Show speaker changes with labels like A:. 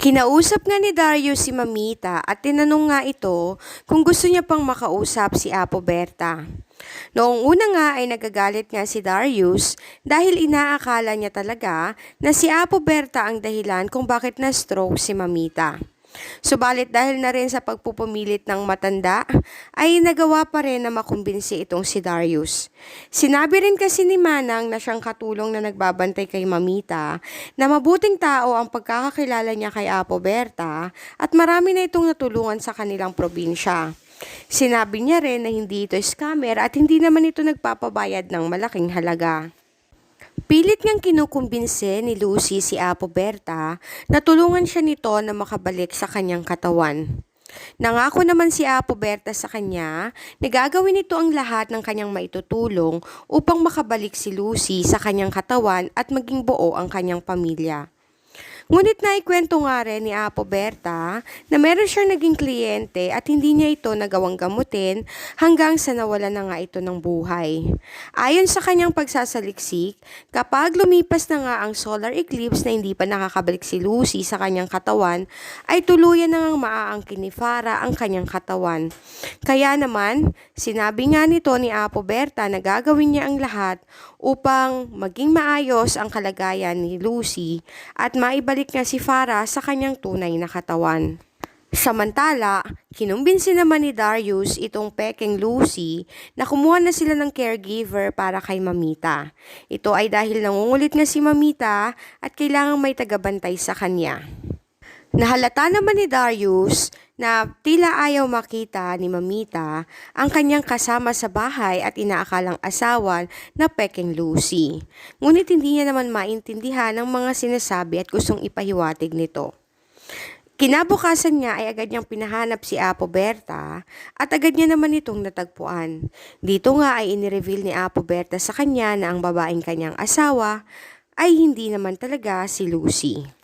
A: Kinausap nga ni Darius si Mamita at tinanong nga ito kung gusto niya pang makausap si Apo Berta. Noong una nga ay nagagalit nga si Darius dahil inaakala niya talaga na si Apo Berta ang dahilan kung bakit na-stroke si Mamita. Subalit dahil na rin sa pagpupumilit ng matanda, ay nagawa pa rin na makumbinsi itong si Darius. Sinabi rin kasi ni Manang na siyang katulong na nagbabantay kay Mamita na mabuting tao ang pagkakakilala niya kay Apo Berta at marami na itong natulungan sa kanilang probinsya. Sinabi niya rin na hindi ito scammer at hindi naman ito nagpapabayad ng malaking halaga. Pilit niyang kinukumbinse ni Lucy si Apo Berta na tulungan siya nito na makabalik sa kanyang katawan. Nangako naman si Apo Berta sa kanya na gagawin nito ang lahat ng kanyang maitutulong upang makabalik si Lucy sa kanyang katawan at maging buo ang kanyang pamilya. Ngunit naikwento nga rin ni Apo Berta na meron siyang naging kliyente at hindi niya ito nagawang gamutin hanggang sa nawala na nga ito ng buhay. Ayon sa kanyang pagsasaliksik, kapag lumipas na nga ang solar eclipse na hindi pa nakakabalik si Lucy sa kanyang katawan, ay tuluyan na ngang maaangkin ni Farah ang kanyang katawan. Kaya naman, sinabi nga nito ni Apo Berta na gagawin niya ang lahat upang maging maayos ang kalagayan ni Lucy at maibalik nga si Farah sa kanyang tunay na katawan. Samantala, kinumbinsi naman ni Darius itong peking Lucy na kumuha na sila ng caregiver para kay Mamita. Ito ay dahil nangungulit nga si Mamita at kailangang may tagabantay sa kanya. Nahalata naman ni Darius na tila ayaw makita ni Mamita ang kanyang kasama sa bahay at inaakalang asawa na Peking Lucy. Ngunit hindi niya naman maintindihan ang mga sinasabi at gustong ipahiwatig nito. Kinabukasan niya ay agad niyang pinahanap si Apo Berta at agad niya naman itong natagpuan. Dito nga ay inireveal ni Apo Berta sa kanya na ang babaeng kanyang asawa ay hindi naman talaga si Lucy.